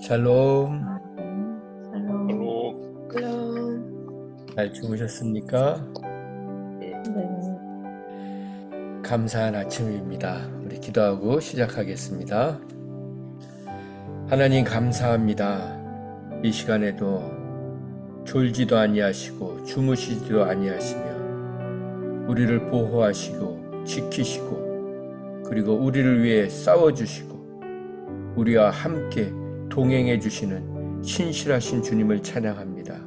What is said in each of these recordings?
샬롬. 샬롬. 샬롬. 잘 주무셨습니까? 네. 감사한 아침입니다. 우리 기도하고 시작하겠습니다. 하나님 감사합니다. 이 시간에도 졸지도 아니하시고 주무시지도 아니하시며 우리를 보호하시고 지키시고 그리고 우리를 위해 싸워 주시고 우리와 함께 동행해 주시는 신실하신 주님을 찬양합니다.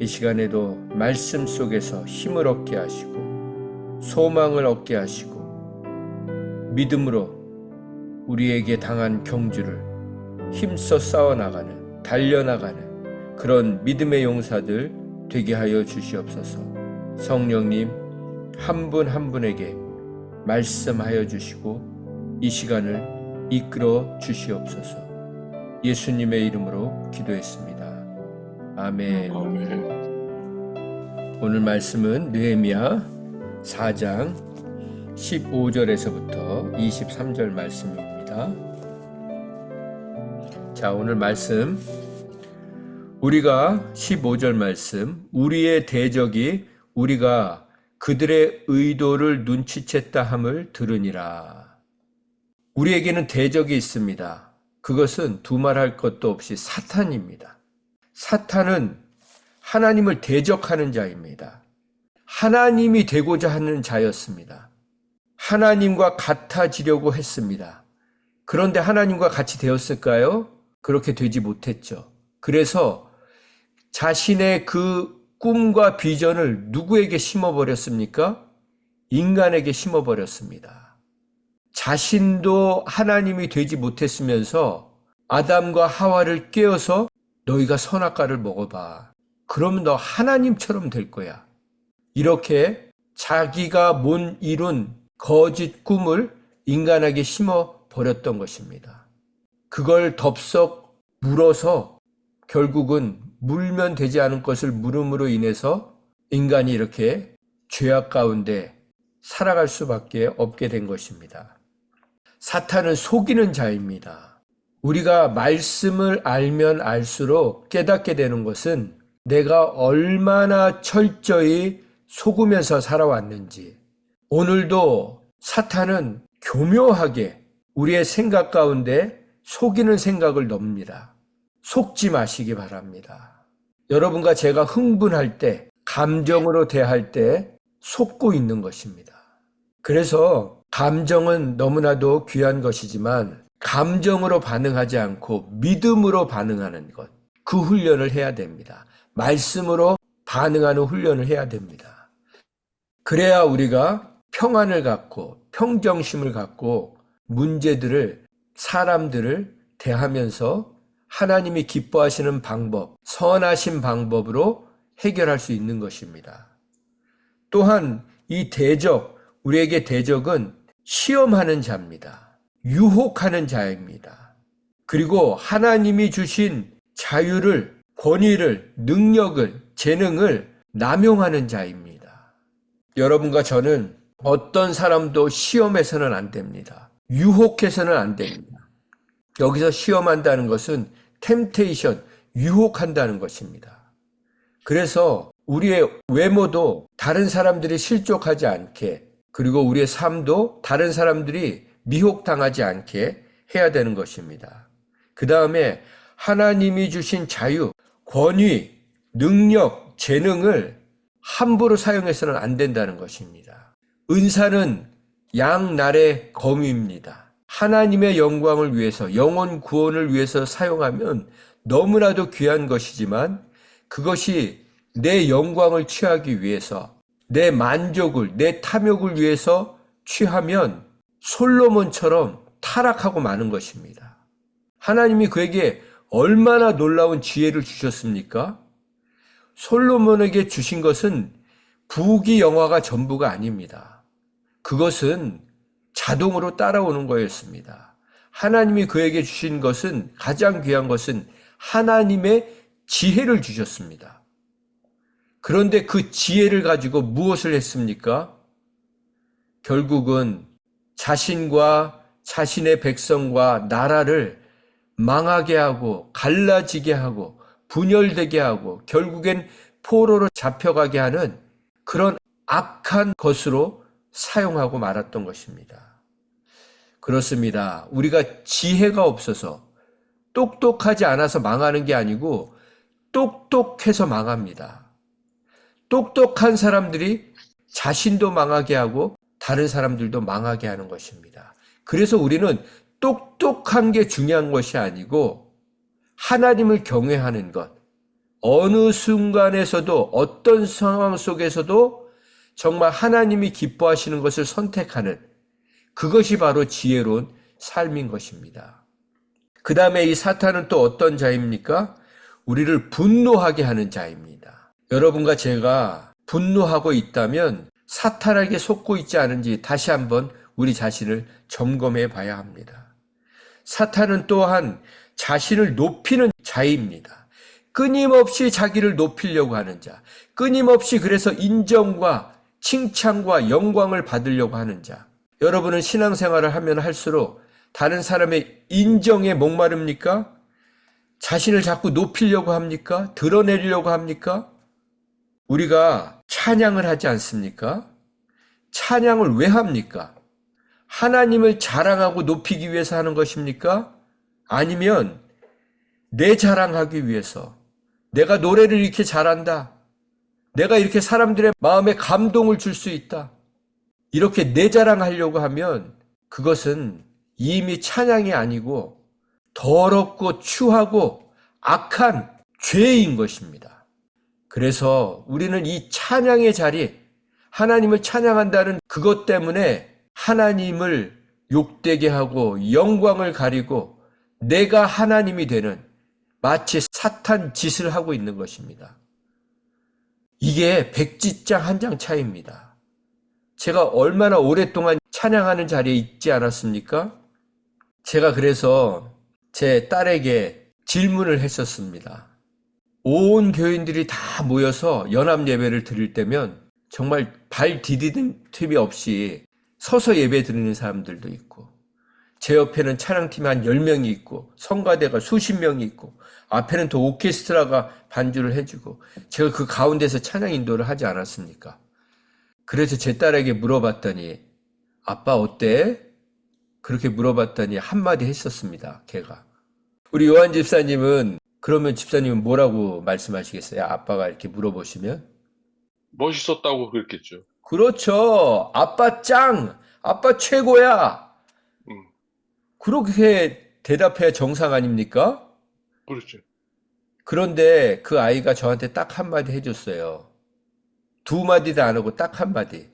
이 시간에도 말씀 속에서 힘을 얻게 하시고 소망을 얻게 하시고 믿음으로 우리에게 당한 경주를 힘써 싸워 나가는 달려 나가는 그런 믿음의 용사들 되게 하여 주시옵소서. 성령님 한 분한 분에게 말씀하여 주시고 이 시간을 이끌어 주시옵소서. 예수님의 이름으로 기도했습니다. 아멘. 아멘. 오늘 말씀은 느헤미야 4장 15절에서부터 23절 말씀입니다. 자, 오늘 말씀 우리가 15절 말씀 우리의 대적이 우리가 그들의 의도를 눈치챘다 함을 들으니라. 우리에게는 대적이 있습니다. 그것은 두말할 것도 없이 사탄입니다. 사탄은 하나님을 대적하는 자입니다. 하나님이 되고자 하는 자였습니다. 하나님과 같아지려고 했습니다. 그런데 하나님과 같이 되었을까요? 그렇게 되지 못했죠. 그래서 자신의 그 꿈과 비전을 누구에게 심어버렸습니까? 인간에게 심어버렸습니다. 자신도 하나님이 되지 못했으면서 아담과 하와를 깨어서 너희가 선악과를 먹어봐. 그러면 너 하나님처럼 될 거야. 이렇게 자기가 못 이룬 거짓 꿈을 인간에게 심어 버렸던 것입니다. 그걸 덥석 물어서 결국은 물면 되지 않은 것을 물음으로 인해서 인간이 이렇게 죄악 가운데 살아갈 수밖에 없게 된 것입니다. 사탄은 속이는 자입니다. 우리가 말씀을 알면 알수록 깨닫게 되는 것은 내가 얼마나 철저히 속으면서 살아왔는지, 오늘도 사탄은 교묘하게 우리의 생각 가운데 속이는 생각을 넣습니다. 속지 마시기 바랍니다. 여러분과 제가 흥분할 때, 감정으로 대할 때 속고 있는 것입니다. 그래서 감정은 너무나도 귀한 것이지만 감정으로 반응하지 않고 믿음으로 반응하는 것, 그 훈련을 해야 됩니다. 말씀으로 반응하는 훈련을 해야 됩니다. 그래야 우리가 평안을 갖고 평정심을 갖고 문제들을 사람들을 대하면서 하나님이 기뻐하시는 방법, 선하신 방법으로 해결할 수 있는 것입니다. 또한 이 대적, 우리에게 대적은 시험하는 자입니다. 유혹하는 자입니다. 그리고 하나님이 주신 자유를, 권위를, 능력을, 재능을 남용하는 자입니다. 여러분과 저는 어떤 사람도 시험해서는 안 됩니다. 유혹해서는 안 됩니다. 여기서 시험한다는 것은 템테이션, 유혹한다는 것입니다. 그래서 우리의 외모도 다른 사람들이 실족하지 않게 그리고 우리의 삶도 다른 사람들이 미혹당하지 않게 해야 되는 것입니다. 그 다음에 하나님이 주신 자유, 권위, 능력, 재능을 함부로 사용해서는 안 된다는 것입니다. 은사는 양날의 검입니다. 하나님의 영광을 위해서, 영혼 구원을 위해서 사용하면 너무나도 귀한 것이지만 그것이 내 영광을 취하기 위해서, 내 만족을, 내 탐욕을 위해서 취하면 솔로몬처럼 타락하고 마는 것입니다. 하나님이 그에게 얼마나 놀라운 지혜를 주셨습니까? 솔로몬에게 주신 것은 부귀 영화가 전부가 아닙니다. 그것은 자동으로 따라오는 거였습니다. 하나님이 그에게 주신 것은 가장 귀한 것은 하나님의 지혜를 주셨습니다. 그런데 그 지혜를 가지고 무엇을 했습니까? 결국은 자신과 자신의 백성과 나라를 망하게 하고 갈라지게 하고 분열되게 하고 결국엔 포로로 잡혀가게 하는 그런 악한 것으로 사용하고 말았던 것입니다. 그렇습니다. 우리가 지혜가 없어서 똑똑하지 않아서 망하는 게 아니고 똑똑해서 망합니다. 똑똑한 사람들이 자신도 망하게 하고 다른 사람들도 망하게 하는 것입니다. 그래서 우리는 똑똑한 게 중요한 것이 아니고 하나님을 경외하는 것. 어느 순간에서도 어떤 상황 속에서도 정말 하나님이 기뻐하시는 것을 선택하는 그것이 바로 지혜로운 삶인 것입니다. 그 다음에 이 사탄은 또 어떤 자입니까? 우리를 분노하게 하는 자입니다. 여러분과 제가 분노하고 있다면 사탄에게 속고 있지 않은지 다시 한번 우리 자신을 점검해 봐야 합니다. 사탄은 또한 자신을 높이는 자입니다. 끊임없이 자기를 높이려고 하는 자, 끊임없이 그래서 인정과 칭찬과 영광을 받으려고 하는 자. 여러분은 신앙생활을 하면 할수록 다른 사람의 인정에 목마릅니까? 자신을 자꾸 높이려고 합니까? 드러내려고 합니까? 우리가 찬양을 하지 않습니까? 찬양을 왜 합니까? 하나님을 자랑하고 높이기 위해서 하는 것입니까? 아니면 내 자랑하기 위해서 내가 노래를 이렇게 잘한다. 내가 이렇게 사람들의 마음에 감동을 줄 수 있다. 이렇게 내 자랑하려고 하면 그것은 이미 찬양이 아니고 더럽고 추하고 악한 죄인 것입니다. 그래서 우리는 이 찬양의 자리, 하나님을 찬양한다는 그것 때문에 하나님을 욕되게 하고 영광을 가리고 내가 하나님이 되는 마치 사탄 짓을 하고 있는 것입니다. 이게 백지장 한 장 차이입니다. 제가 얼마나 오랫동안 찬양하는 자리에 있지 않았습니까? 제가 그래서 제 딸에게 질문을 했었습니다. 온 교인들이 다 모여서 연합 예배를 드릴 때면 정말 발 디디는 틈이 없이 서서 예배 드리는 사람들도 있고 제 옆에는 찬양팀이 한 10명이 있고 성가대가 수십 명이 있고 앞에는 또 오케스트라가 반주를 해주고 제가 그 가운데서 찬양 인도를 하지 않았습니까? 그래서 제 딸에게 물어봤더니 아빠 어때? 그렇게 물어봤더니 한마디 했었습니다. 걔가. 우리 요한 집사님은 그러면 집사님은 뭐라고 말씀하시겠어요? 아빠가 이렇게 물어보시면? 멋있었다고 그랬겠죠. 그렇죠. 아빠 짱! 아빠 최고야! 음, 그렇게 대답해야 정상 아닙니까? 그렇죠. 그런데 그 아이가 저한테 딱 한마디 해줬어요. 두 마디도 안 하고 딱 한마디.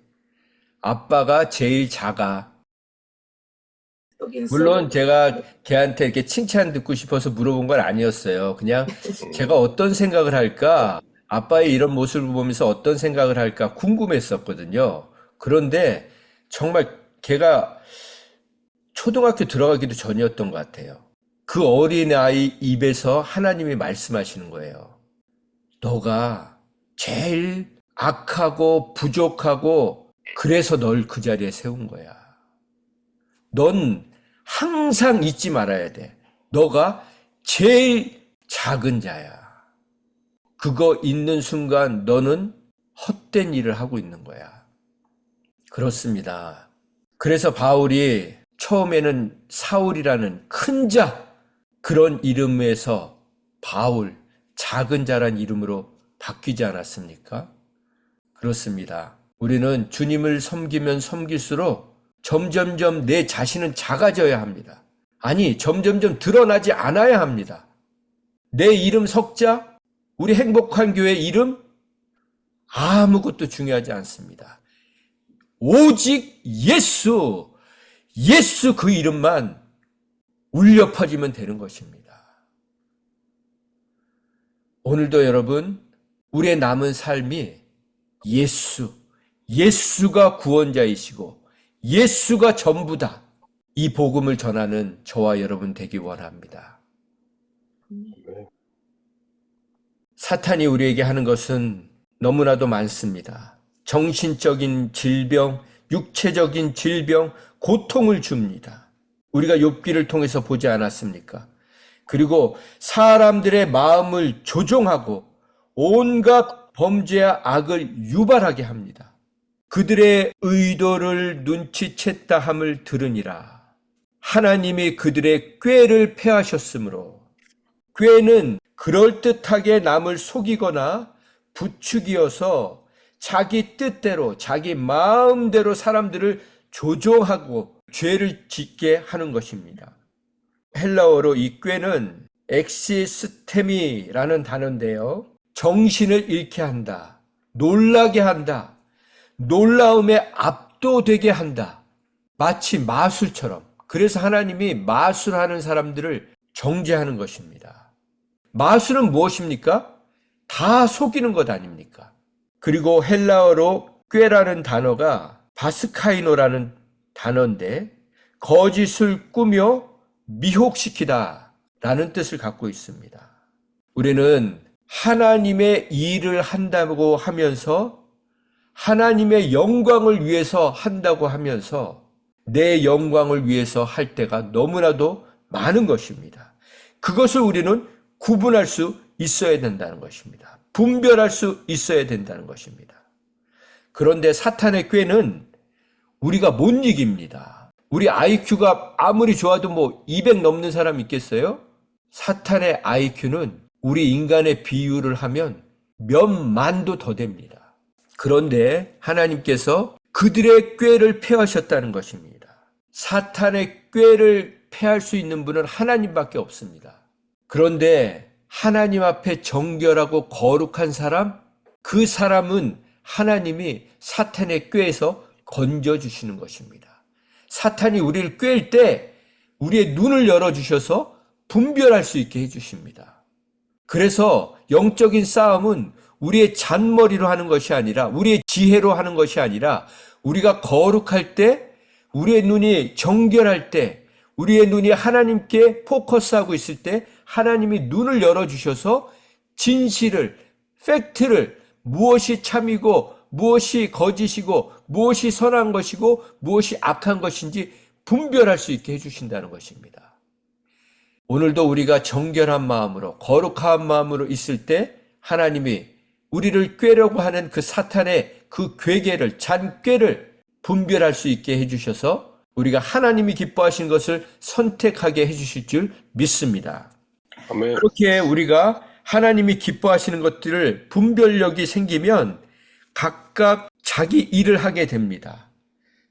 아빠가 제일 작아. 물론 제가 걔한테 이렇게 칭찬 듣고 싶어서 물어본 건 아니었어요. 그냥 제가 어떤 생각을 할까? 아빠의 이런 모습을 보면서 어떤 생각을 할까 궁금했었거든요. 그런데 정말 걔가 초등학교 들어가기도 전이었던 것 같아요. 그 어린 아이 입에서 하나님이 말씀하시는 거예요. 너가 제일 악하고 부족하고 그래서 널 그 자리에 세운 거야. 넌 항상 잊지 말아야 돼. 너가 제일 작은 자야. 그거 있는 순간 너는 헛된 일을 하고 있는 거야. 그렇습니다. 그래서 바울이 처음에는 사울이라는 큰 자, 그런 이름에서 바울, 작은 자란 이름으로 바뀌지 않았습니까? 그렇습니다. 우리는 주님을 섬기면 섬길수록 점점점 내 자신은 작아져야 합니다. 아니, 점점점 드러나지 않아야 합니다. 내 이름 석자, 우리 행복한 교회 이름, 아무것도 중요하지 않습니다. 오직 예수, 예수 그 이름만 울려 퍼지면 되는 것입니다. 오늘도 여러분, 우리의 남은 삶이 예수, 예수가 구원자이시고 예수가 전부다. 이 복음을 전하는 저와 여러분 되기 원합니다. 네. 사탄이 우리에게 하는 것은 너무나도 많습니다. 정신적인 질병, 육체적인 질병, 고통을 줍니다. 우리가 욥기를 통해서 보지 않았습니까? 그리고 사람들의 마음을 조종하고 온갖 범죄와 악을 유발하게 합니다. 그들의 의도를 눈치챘다 함을 들으니라. 하나님이 그들의 꾀를 패하셨으므로 꾀는 그럴듯하게 남을 속이거나 부추기어서 자기 뜻대로 자기 마음대로 사람들을 조종하고 죄를 짓게 하는 것입니다. 헬라어로 이 꾀는 엑시스테미라는 단어인데요. 정신을 잃게 한다. 놀라게 한다. 놀라움에 압도되게 한다. 마치 마술처럼. 그래서 하나님이 마술하는 사람들을 정죄하는 것입니다. 마술은 무엇입니까? 다 속이는 것 아닙니까? 그리고 헬라어로 꾀라는 단어가 바스카이노라는 단어인데 거짓을 꾸며 미혹시키다 라는 뜻을 갖고 있습니다. 우리는 하나님의 일을 한다고 하면서 하나님의 영광을 위해서 한다고 하면서 내 영광을 위해서 할 때가 너무나도 많은 것입니다. 그것을 우리는 구분할 수 있어야 된다는 것입니다. 분별할 수 있어야 된다는 것입니다. 그런데 사탄의 꾀는 우리가 못 이깁니다. 우리 IQ가 아무리 좋아도 뭐 200 넘는 사람 있겠어요? 사탄의 IQ는 우리 인간의 비유를 하면 몇 만도 더 됩니다. 그런데 하나님께서 그들의 꾀를 패하셨다는 것입니다. 사탄의 꾀를 패할 수 있는 분은 하나님밖에 없습니다. 그런데 하나님 앞에 정결하고 거룩한 사람, 그 사람은 하나님이 사탄의 꾀에서 건져주시는 것입니다. 사탄이 우리를 꾀일 때 우리의 눈을 열어주셔서 분별할 수 있게 해주십니다. 그래서 영적인 싸움은 우리의 잔머리로 하는 것이 아니라 우리의 지혜로 하는 것이 아니라 우리가 거룩할 때 우리의 눈이 정결할 때 우리의 눈이 하나님께 포커스하고 있을 때 하나님이 눈을 열어주셔서 진실을, 팩트를 무엇이 참이고 무엇이 거짓이고 무엇이 선한 것이고 무엇이 악한 것인지 분별할 수 있게 해주신다는 것입니다. 오늘도 우리가 정결한 마음으로 거룩한 마음으로 있을 때 하나님이 우리를 꾀려고 하는 그 사탄의 그 괴계를 잔꾀를 분별할 수 있게 해주셔서 우리가 하나님이 기뻐하신 것을 선택하게 해주실 줄 믿습니다. 아멘. 그렇게 우리가 하나님이 기뻐하시는 것들을 분별력이 생기면 각각 자기 일을 하게 됩니다.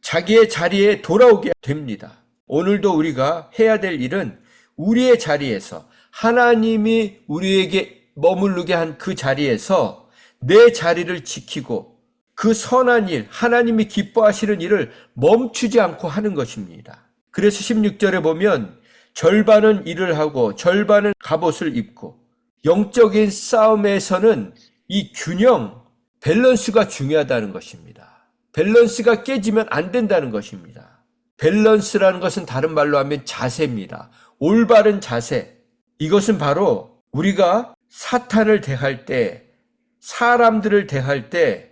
자기의 자리에 돌아오게 됩니다. 오늘도 우리가 해야 될 일은 우리의 자리에서 하나님이 우리에게 머무르게 한 그 자리에서 내 자리를 지키고 그 선한 일, 하나님이 기뻐하시는 일을 멈추지 않고 하는 것입니다. 그래서 16절에 보면 절반은 일을 하고 절반은 갑옷을 입고 영적인 싸움에서는 이 균형, 밸런스가 중요하다는 것입니다. 밸런스가 깨지면 안 된다는 것입니다. 밸런스라는 것은 다른 말로 하면 자세입니다. 올바른 자세. 이것은 바로 우리가 사탄을 대할 때, 사람들을 대할 때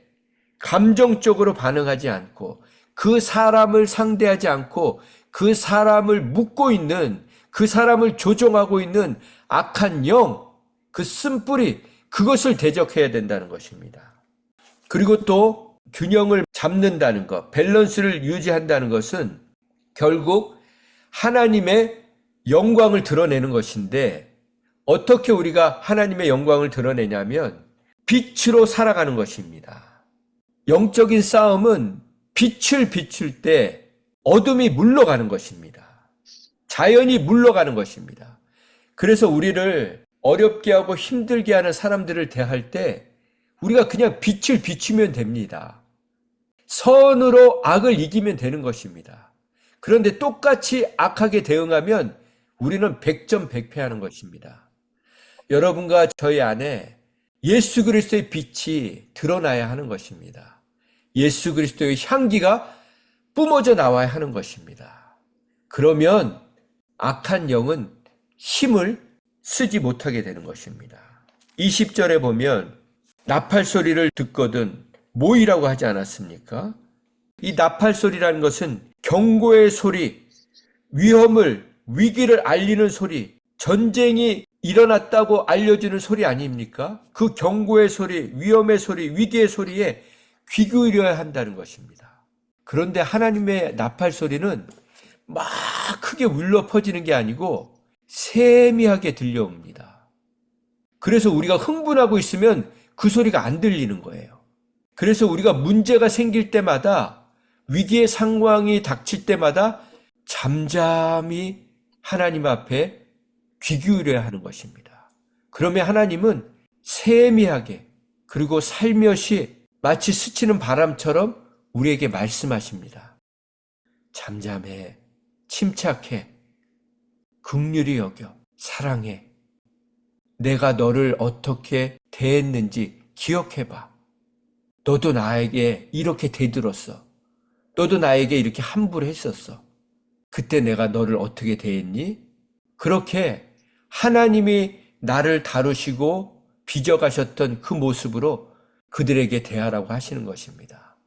감정적으로 반응하지 않고 그 사람을 상대하지 않고 그 사람을 묶고 있는 그 사람을 조종하고 있는 악한 영, 그 쓴뿌리, 그것을 대적해야 된다는 것입니다. 그리고 또 균형을 잡는다는 것, 밸런스를 유지한다는 것은 결국 하나님의 영광을 드러내는 것인데 어떻게 우리가 하나님의 영광을 드러내냐면 빛으로 살아가는 것입니다. 영적인 싸움은 빛을 비출 때 어둠이 물러가는 것입니다. 자연이 물러가는 것입니다. 그래서 우리를 어렵게 하고 힘들게 하는 사람들을 대할 때 우리가 그냥 빛을 비추면 됩니다. 선으로 악을 이기면 되는 것입니다. 그런데 똑같이 악하게 대응하면 우리는 백전백패하는 것입니다. 여러분과 저희 안에 예수 그리스도의 빛이 드러나야 하는 것입니다. 예수 그리스도의 향기가 뿜어져 나와야 하는 것입니다. 그러면 악한 영은 힘을 쓰지 못하게 되는 것입니다. 20절에 보면 나팔 소리를 듣거든 모이라고 하지 않았습니까? 이 나팔 소리라는 것은 경고의 소리, 위험을, 위기를 알리는 소리, 전쟁이 일어났다고 알려주는 소리 아닙니까? 그 경고의 소리, 위험의 소리, 위기의 소리에 귀 기울여야 한다는 것입니다. 그런데 하나님의 나팔 소리는 막 크게 울려 퍼지는 게 아니고 세미하게 들려옵니다. 그래서 우리가 흥분하고 있으면 그 소리가 안 들리는 거예요. 그래서 우리가 문제가 생길 때마다 위기의 상황이 닥칠 때마다 잠잠히 하나님 앞에 귀 기울여야 하는 것입니다. 그러면 하나님은 세미하게 그리고 살며시 마치 스치는 바람처럼 우리에게 말씀하십니다. 잠잠해, 침착해, 긍휼히 여겨, 사랑해. 내가 너를 어떻게 대했는지 기억해봐. 너도 나에게 이렇게 대들었어. 너도 나에게 이렇게 함부로 했었어. 그때 내가 너를 어떻게 대했니? 그렇게 하나님이 나를 다루시고 빚어가셨던 그 모습으로 그들에게 대하라고 하시는 것입니다.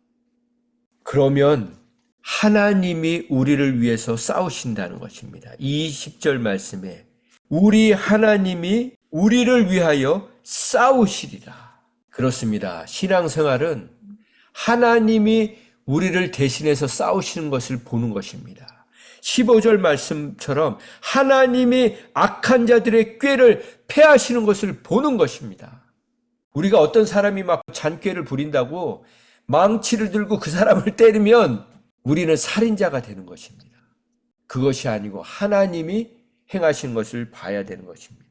그러면 하나님이 우리를 위해서 싸우신다는 것입니다. 이 10절 말씀에 우리 하나님이 우리를 위하여 싸우시리라. 그렇습니다. 신앙생활은 하나님이 우리를 대신해서 싸우시는 것을 보는 것입니다. 15절 말씀처럼 하나님이 악한 자들의 꾀를 패하시는 것을 보는 것입니다. 우리가 어떤 사람이 막 잔꾀를 부린다고 망치를 들고 그 사람을 때리면 우리는 살인자가 되는 것입니다. 그것이 아니고 하나님이 행하신 것을 봐야 되는 것입니다.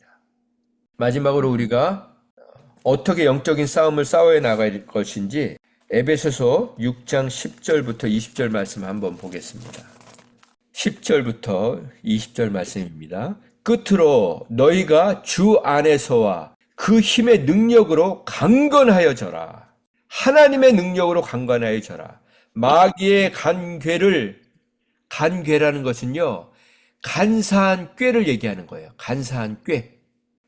마지막으로 우리가 어떻게 영적인 싸움을 싸워야 나갈 것인지 에베소서 6장 10절부터 20절 말씀 한번 보겠습니다. 10절부터 20절 말씀입니다. 끝으로 너희가 주 안에서와 그 힘의 능력으로 강건하여져라. 하나님의 능력으로 강건하여져라. 마귀의 간괴를 간괴라는 것은요. 간사한 꾀를 얘기하는 거예요. 간사한 꾀.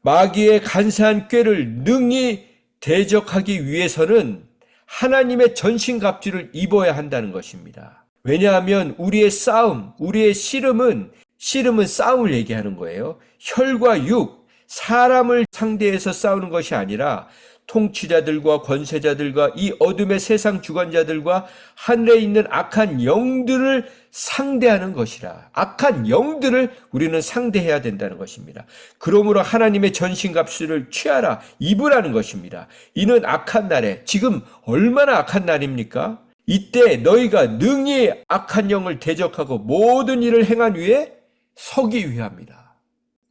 마귀의 간사한 꾀를 능히 대적하기 위해서는 하나님의 전신 갑주를 입어야 한다는 것입니다. 왜냐하면 우리의 싸움, 우리의 씨름은 씨름은 싸움을 얘기하는 거예요. 혈과 육, 사람을 상대해서 싸우는 것이 아니라 통치자들과 권세자들과 이 어둠의 세상 주관자들과 하늘에 있는 악한 영들을 상대하는 것이라. 악한 영들을 우리는 상대해야 된다는 것입니다. 그러므로 하나님의 전신갑수를 취하라, 입으라는 것입니다. 이는 악한 날에, 지금 얼마나 악한 날입니까? 이때 너희가 능히 악한 영을 대적하고 모든 일을 행한 위에 서기 위함이다.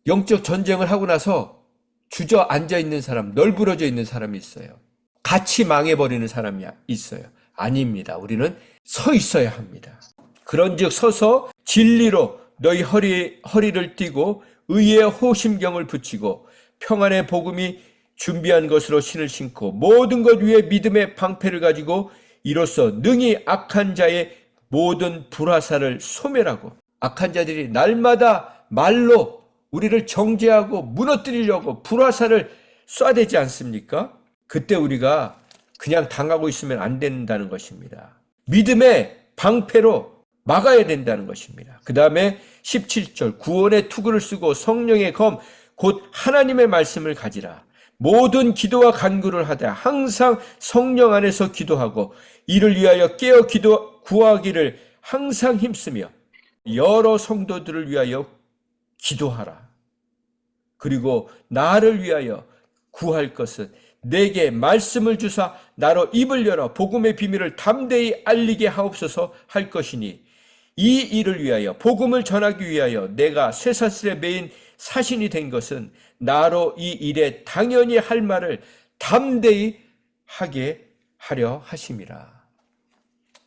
영적 전쟁을 하고 나서 주저앉아 있는 사람, 널브러져 있는 사람이 있어요. 같이 망해버리는 사람이 있어요. 아닙니다. 우리는 서 있어야 합니다. 그런즉 서서 진리로 너희 허리, 허리를 띠고 의의 호심경을 붙이고 평안의 복음이 준비한 것으로 신을 신고 모든 것 위에 믿음의 방패를 가지고 이로써 능히 악한 자의 모든 불화사를 소멸하고 악한 자들이 날마다 말로 우리를 정죄하고 무너뜨리려고 불화살을 쏴대지 않습니까? 그때 우리가 그냥 당하고 있으면 안 된다는 것입니다. 믿음의 방패로 막아야 된다는 것입니다. 그 다음에 17절 구원의 투구를 쓰고 성령의 검 곧 하나님의 말씀을 가지라. 모든 기도와 간구를 하되 항상 성령 안에서 기도하고 이를 위하여 깨어 기도 구하기를 항상 힘쓰며 여러 성도들을 위하여 기도하라. 그리고 나를 위하여 구할 것은 내게 말씀을 주사 나로 입을 열어 복음의 비밀을 담대히 알리게 하옵소서 할 것이니 이 일을 위하여 복음을 전하기 위하여 내가 쇠사슬에 매인 사신이 된 것은 나로 이 일에 당연히 할 말을 담대히 하게 하려 하심이라.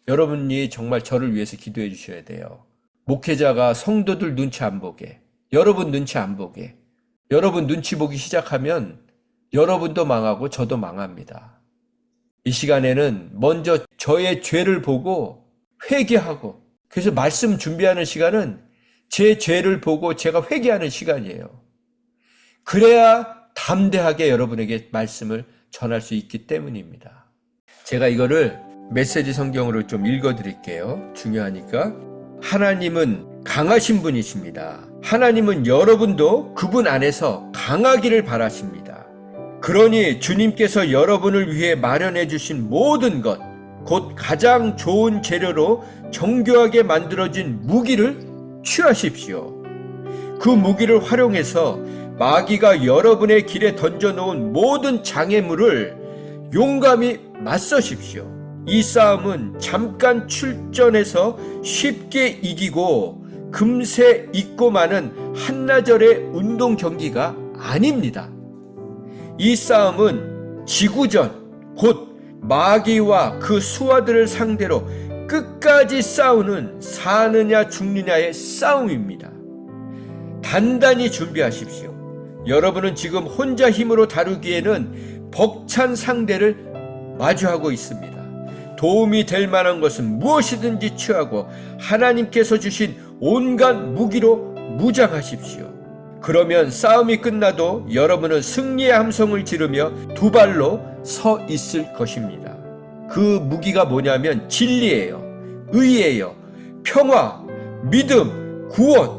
여러분이 정말 저를 위해서 기도해 주셔야 돼요. 목회자가 성도들 눈치 안 보게, 여러분 눈치 안 보게, 여러분 눈치 보기 시작하면 여러분도 망하고 저도 망합니다. 이 시간에는 먼저 저의 죄를 보고 회개하고, 그래서 말씀 준비하는 시간은 제 죄를 보고 제가 회개하는 시간이에요. 그래야 담대하게 여러분에게 말씀을 전할 수 있기 때문입니다. 제가 이거를 메시지 성경으로 좀 읽어 드릴게요. 중요하니까. 하나님은 강하신 분이십니다. 하나님은 여러분도 그분 안에서 강하기를 바라십니다. 그러니 주님께서 여러분을 위해 마련해 주신 모든 것, 곧 가장 좋은 재료로 정교하게 만들어진 무기를 취하십시오. 그 무기를 활용해서 마귀가 여러분의 길에 던져놓은 모든 장애물을 용감히 맞서십시오. 이 싸움은 잠깐 출전해서 쉽게 이기고 금세 잊고 마는 한나절의 운동 경기가 아닙니다. 이 싸움은 지구전, 곧 마귀와 그 수하들을 상대로 끝까지 싸우는 사느냐 죽느냐의 싸움입니다. 단단히 준비하십시오. 여러분은 지금 혼자 힘으로 다루기에는 벅찬 상대를 마주하고 있습니다. 도움이 될 만한 것은 무엇이든지 취하고 하나님께서 주신 온갖 무기로 무장하십시오. 그러면 싸움이 끝나도 여러분은 승리의 함성을 지르며 두 발로 서 있을 것입니다. 그 무기가 뭐냐면 진리예요. 의예요. 평화, 믿음, 구원.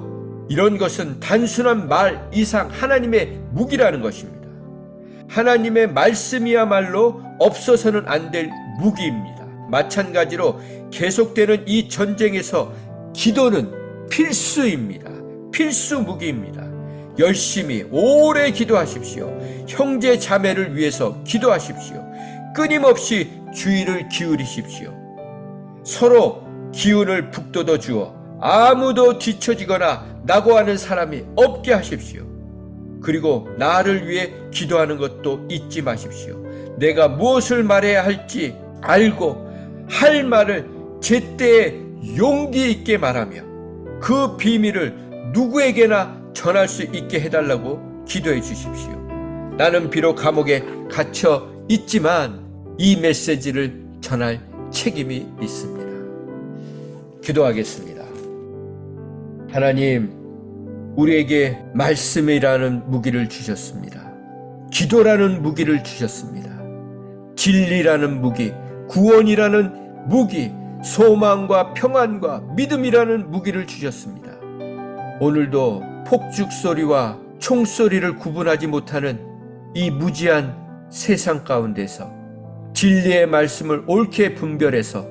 이런 것은 단순한 말 이상 하나님의 무기라는 것입니다. 하나님의 말씀이야말로 없어서는 안 될 무기입니다. 마찬가지로 계속되는 이 전쟁에서 기도는 필수입니다. 필수 무기입니다. 열심히 오래 기도하십시오. 형제 자매를 위해서 기도하십시오. 끊임없이 주의를 기울이십시오. 서로 기운을 북돋워 주어 아무도 뒤처지거나 낙오하는 사람이 없게 하십시오. 그리고 나를 위해 기도하는 것도 잊지 마십시오. 내가 무엇을 말해야 할지 알고 할 말을 제때에 용기 있게 말하며 그 비밀을 누구에게나 전할 수 있게 해달라고 기도해 주십시오. 나는 비록 감옥에 갇혀 있지만 이 메시지를 전할 책임이 있습니다. 기도하겠습니다. 하나님, 우리에게 말씀이라는 무기를 주셨습니다. 기도라는 무기를 주셨습니다. 진리라는 무기, 구원이라는 무기, 소망과 평안과 믿음이라는 무기를 주셨습니다. 오늘도 폭죽 소리와 총소리를 구분하지 못하는 이 무지한 세상 가운데서 진리의 말씀을 옳게 분별해서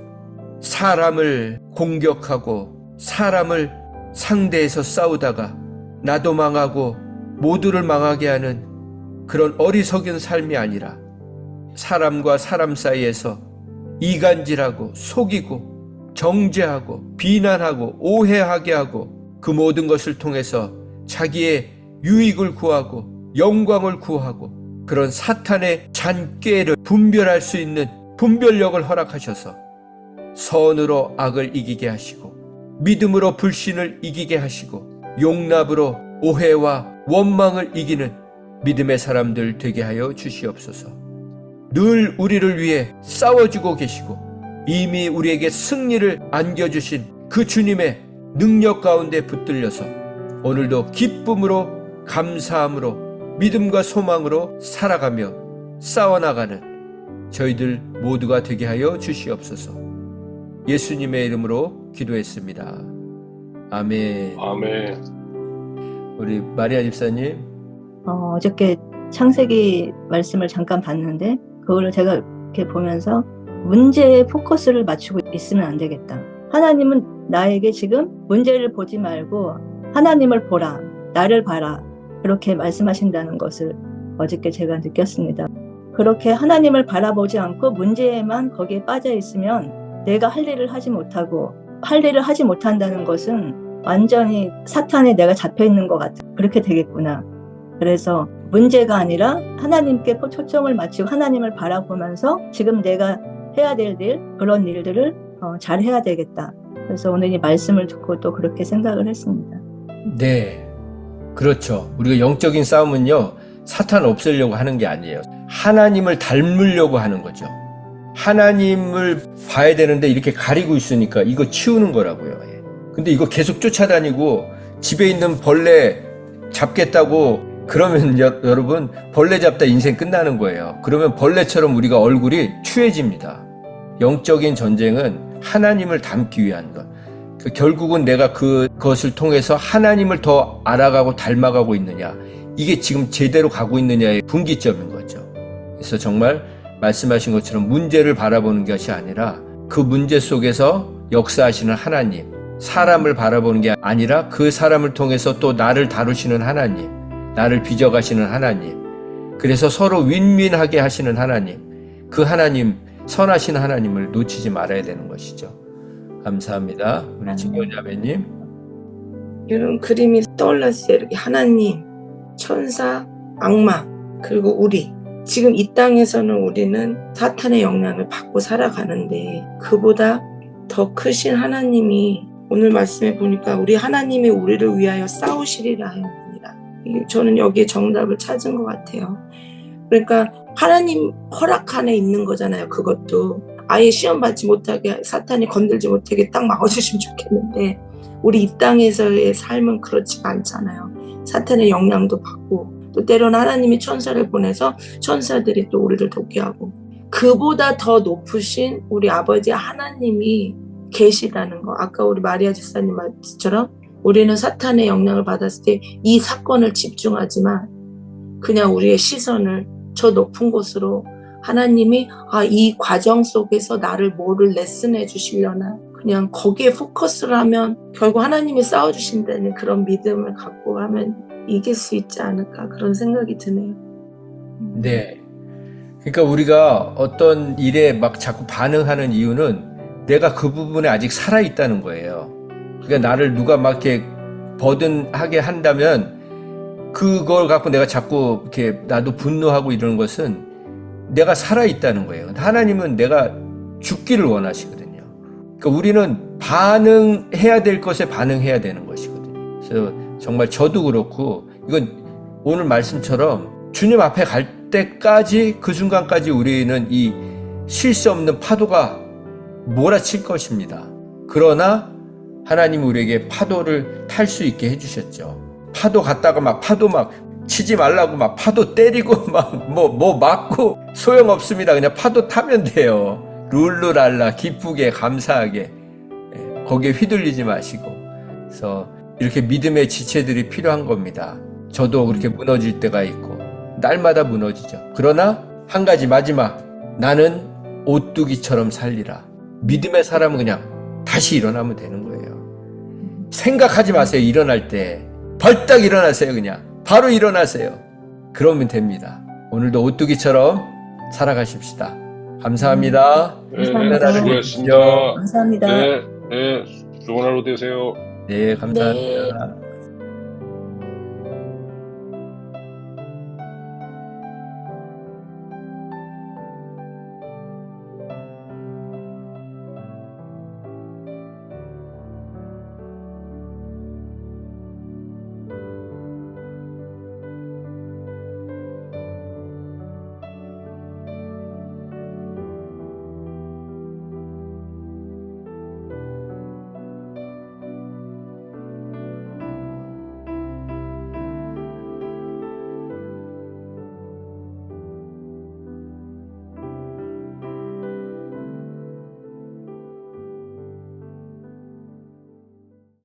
사람을 공격하고 사람을 상대해서 싸우다가 나도 망하고 모두를 망하게 하는 그런 어리석은 삶이 아니라 사람과 사람 사이에서 이간질하고 속이고 정죄하고 비난하고 오해하게 하고 그 모든 것을 통해서 자기의 유익을 구하고 영광을 구하고 그런 사탄의 잔꾀를 분별할 수 있는 분별력을 허락하셔서 선으로 악을 이기게 하시고 믿음으로 불신을 이기게 하시고 용납으로 오해와 원망을 이기는 믿음의 사람들 되게 하여 주시옵소서. 늘 우리를 위해 싸워주고 계시고 이미 우리에게 승리를 안겨주신 그 주님의 능력 가운데 붙들려서 오늘도 기쁨으로 감사함으로 믿음과 소망으로 살아가며 싸워나가는 저희들 모두가 되게 하여 주시옵소서. 예수님의 이름으로 기도했습니다. 아멘. 아멘. 우리 마리아 집사님, 어, 어저께 창세기 말씀을 잠깐 봤는데 그거를 제가 이렇게 보면서 문제에 포커스를 맞추고 있으면 안 되겠다. 하나님은 나에게 지금 문제를 보지 말고 하나님을 보라, 나를 봐라 그렇게 말씀하신다는 것을 어저께 제가 느꼈습니다. 그렇게 하나님을 바라보지 않고 문제에만 거기에 빠져 있으면 내가 할 일을 하지 못하고 할 일을 하지 못한다는 것은 완전히 사탄에 내가 잡혀 있는 것 같아. 그렇게 되겠구나. 그래서 문제가 아니라 하나님께 초점을 맞추고 하나님을 바라보면서 지금 내가 해야 될 일, 그런 일들을 어, 잘 해야 되겠다. 그래서 오늘 이 말씀을 듣고 또 그렇게 생각을 했습니다. 네. 그렇죠. 우리가 영적인 싸움은요, 사탄 없애려고 하는 게 아니에요. 하나님을 닮으려고 하는 거죠. 하나님을 봐야 되는데 이렇게 가리고 있으니까 이거 치우는 거라고요. 예. 근데 이거 계속 쫓아다니고 집에 있는 벌레 잡겠다고 그러면 여, 여러분 벌레 잡다 인생 끝나는 거예요. 그러면 벌레처럼 우리가 얼굴이 추해집니다. 영적인 전쟁은 하나님을 닮기 위한 것. 그 결국은 내가 그것을 통해서 하나님을 더 알아가고 닮아가고 있느냐. 이게 지금 제대로 가고 있느냐의 분기점인 거죠. 그래서 정말 말씀하신 것처럼 문제를 바라보는 것이 아니라 그 문제 속에서 역사하시는 하나님, 사람을 바라보는 게 아니라 그 사람을 통해서 또 나를 다루시는 하나님, 나를 빚어가시는 하나님, 그래서 서로 윈윈하게 하시는 하나님, 그 하나님, 선하신 하나님을 놓치지 말아야 되는 것이죠. 감사합니다. 우리 진경 자매님. 이런 그림이 떠올랐어요. 이렇게 하나님, 천사, 악마, 그리고 우리. 지금 이 땅에서는 우리는 사탄의 영향을 받고 살아가는데 그보다 더 크신 하나님이 오늘 말씀에 보니까 우리 하나님이 우리를 위하여 싸우시리라. 이게 저는 여기에 정답을 찾은 것 같아요. 그러니까 하나님 허락 안에 있는 거잖아요. 그것도 아예 시험 받지 못하게 사탄이 건들지 못하게 딱 막아주시면 좋겠는데 우리 이 땅에서의 삶은 그렇지가 않잖아요. 사탄의 영향도 받고 또 때로는 하나님이 천사를 보내서 천사들이 또 우리를 돕게 하고 그보다 더 높으신 우리 아버지 하나님이 계시다는 거. 아까 우리 마리아 집사님 말처럼 우리는 사탄의 영향을 받았을 때 이 사건을 집중하지만 그냥 우리의 시선을 저 높은 곳으로 하나님이 아, 이 과정 속에서 나를 뭐를 레슨해 주시려나 그냥 거기에 포커스를 하면 결국 하나님이 싸워주신다는 그런 믿음을 갖고 하면 이길 수 있지 않을까 그런 생각이 드네요. 네. 그러니까 우리가 어떤 일에 막 자꾸 반응하는 이유는 내가 그 부분에 아직 살아 있다는 거예요. 그러니까 나를 누가 막 이렇게 버든하게 한다면 그걸 갖고 내가 자꾸 이렇게 나도 분노하고 이러는 것은 내가 살아 있다는 거예요. 하나님은 내가 죽기를 원하시거든요. 그러니까 우리는 반응해야 될 것에 반응해야 되는 것이거든요. 그래서 정말 저도 그렇고 이건 오늘 말씀처럼 주님 앞에 갈 때까지 그 순간까지 우리는 이 쉴 수 없는 파도가 몰아칠 것입니다. 그러나 하나님 우리에게 파도를 탈 수 있게 해주셨죠. 파도 갔다가 막 파도 막 치지 말라고 막 파도 때리고 막 뭐뭐 맞고 소용 없습니다. 그냥 파도 타면 돼요. 룰루랄라 기쁘게 감사하게 예, 거기에 휘둘리지 마시고 그래서 이렇게 믿음의 지체들이 필요한 겁니다. 저도 그렇게 무너질 때가 있고 날마다 무너지죠. 그러나 한 가지 마지막 나는 오뚜기처럼 살리라. 믿음의 사람은 그냥 다시 일어나면 되는 거예요. 생각하지 마세요. 일어날 때 벌떡 일어나세요. 그냥 바로 일어나세요. 그러면 됩니다. 오늘도 오뚜기처럼 살아가십시다. 감사합니다. 네, 감사합니다. 수고하셨습니다. 감사합니다. 네, 네, 좋은 하루 되세요. 네, 감사합니다.